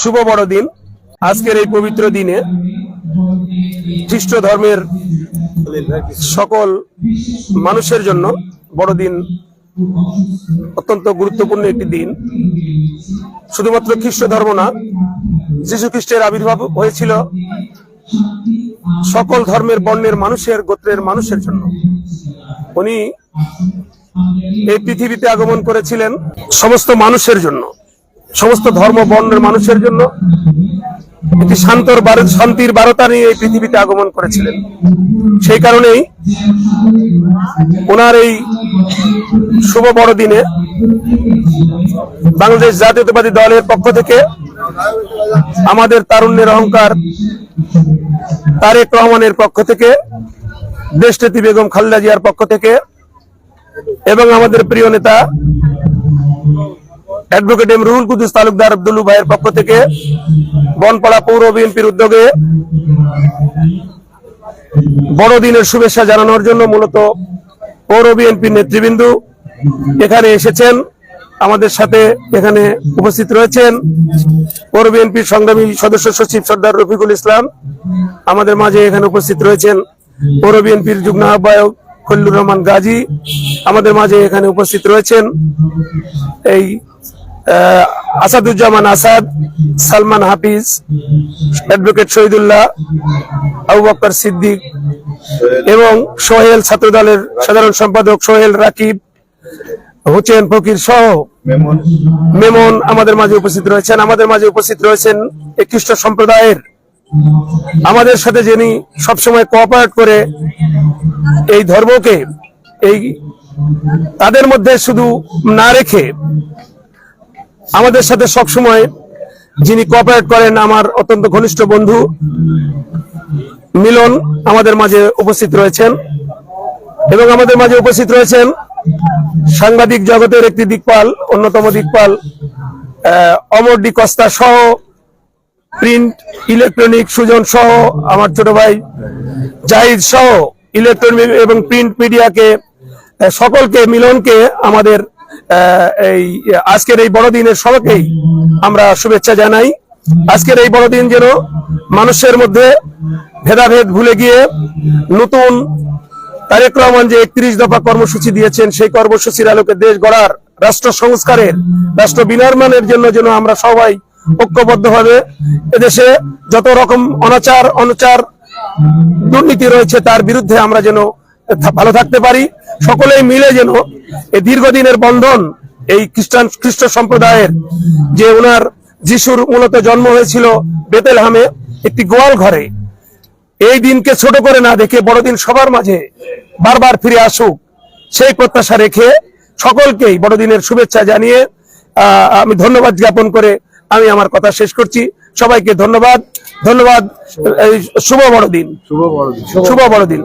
শুভ বড়দিন। আজকের এই পবিত্র দিনে খ্রিস্ট ধর্মের সকল মানুষের জন্য বড়দিন অত্যন্ত গুরুত্বপূর্ণ একটি দিন। শুধুমাত্র খ্রিস্ট ধর্ম না, যীশু খ্রিস্টের আবির্ভাব হয়েছিল সকল ধর্মের বর্ণের মানুষের, গোত্রের মানুষের জন্য। উনি এই পৃথিবীতে আগমন করেছিলেন সমস্ত মানুষের জন্য। সমস্ত ধর্ম, বর্ণের মানুষের জন্য একটি শান্তর শান্তির বারতা নিয়ে এই পৃথিবীতে আগমন করেছিলেন। সেই কারণেই ওনার এই শুভ বড়দিনে বাংলাদেশ জাতীয়তাবাদী দলের পক্ষ থেকে আমাদের তারুণ্যের অহংকার তারেক রহমানের পক্ষ থেকে, দেশনেত্রী বেগম খালেদা জিয়ার পক্ষ থেকে এবং আমাদের প্রিয় নেতা অ্যাডভোকেট এম রুহুল কুদ্দুস তালুকদার আব্দুল্লু ভাইয়ের পক্ষ থেকে বনপাড়া পৌর বিএনপির উদ্যোগে বড়দিনের শুভেচ্ছা জানানোর জন্য মূলত পৌর বিএনপির নেতৃবৃন্দ এখানে এসেছেন। আমাদের সাথে এখানে উপস্থিত রয়েছেন পৌর বিএনপির সংগ্রামী সদস্য সচিব সর্দার রফিকুল ইসলাম। আমাদের মাঝে এখানে উপস্থিত রয়েছেন পৌর বিএনপির যুগ্ম আহ্বায়ক খল্লুর রহমান গাজী। আমাদের মাঝে এখানে উপস্থিত রয়েছেন এই আসাদুজ্জামান আসাদ সালমান হাফিজ অ্যাডভোকেট শহীদুল্লাহ আবু বক্কর সিদ্দিক এবং সোহেল ছাত্রদলের সাধারণ সম্পাদক সোহেল রাকিব হোসেন ফকির সহ মেমন। আমাদের মাঝে উপস্থিত রয়েছেন। আমাদের মাঝে উপস্থিত রয়েছেন এই খ্রিস্ট সম্প্রদায়ের। আমাদের সাথে যিনি সবসময় কোঅপারেট করে এই ধর্মকে এই তাদের মধ্যে শুধু না রেখে আমাদের সাথে সবসময় যিনি কোঅপারেট করেন, আমার অত্যন্ত ঘনিষ্ঠ বন্ধু মিলন আমাদের মাঝে উপস্থিত রয়েছেন এবং আমাদের মাঝে উপস্থিত রয়েছেন সাংবাদিক জগতের একটি দিকপাল, অন্যতম দিকপাল অমর ডি কস্তা সহ, প্রিন্ট ইলেকট্রনিক সুজন সহ, আমার ছোট ভাই জাহিদ সহ, ইলেকট্রনিক এবং প্রিন্ট মিডিয়াকে সকলকে, মিলনকে আমাদের এই, আজকের এই বড়দিনের সবাইকেই আমরা শুভেচ্ছা জানাই। আজকের এই বড়দিন যেন মানুষের মধ্যে ভেদাভেদ ভুলে গিয়ে নতুন তারেক রহমান যে একত্রিশ দফা কর্মসূচি দিয়েছেন, সেই কর্মসূচির আলোকে দেশ গড়ার রাষ্ট্র সংস্কারের, রাষ্ট্র বিনির্মাণের জন্য যেন আমরা সবাই ঐক্যবদ্ধভাবে এদেশে যত রকম অনাচার অনাচার দুর্নীতি রয়েছে তার বিরুদ্ধে আমরা যেন ভালো থাকতে পারি। সকলেই মিলে যেন এই দীর্ঘদিনের বন্ধন এই খ্রিস্টান খ্রিস্ট সম্প্রদায়ের যে ওনার যিশুর মূলত জন্ম হয়েছিল বেতেলহামে একটি গোয়াল ঘরে এই দিনকে ছোট করে না দেখে বড়দিন সবার মাঝে বারবার ফিরে আসুক সেই প্রত্যাশা রেখে সকলকেই বড়দিনের শুভেচ্ছা জানিয়ে আহ, আমি ধন্যবাদ জ্ঞাপন করে আমি আমার কথা শেষ করছি। সবাইকে ধন্যবাদ। ধন্যবাদ। এই শুভ বড়দিন। শুভ বড়দিন। শুভ বড়দিন।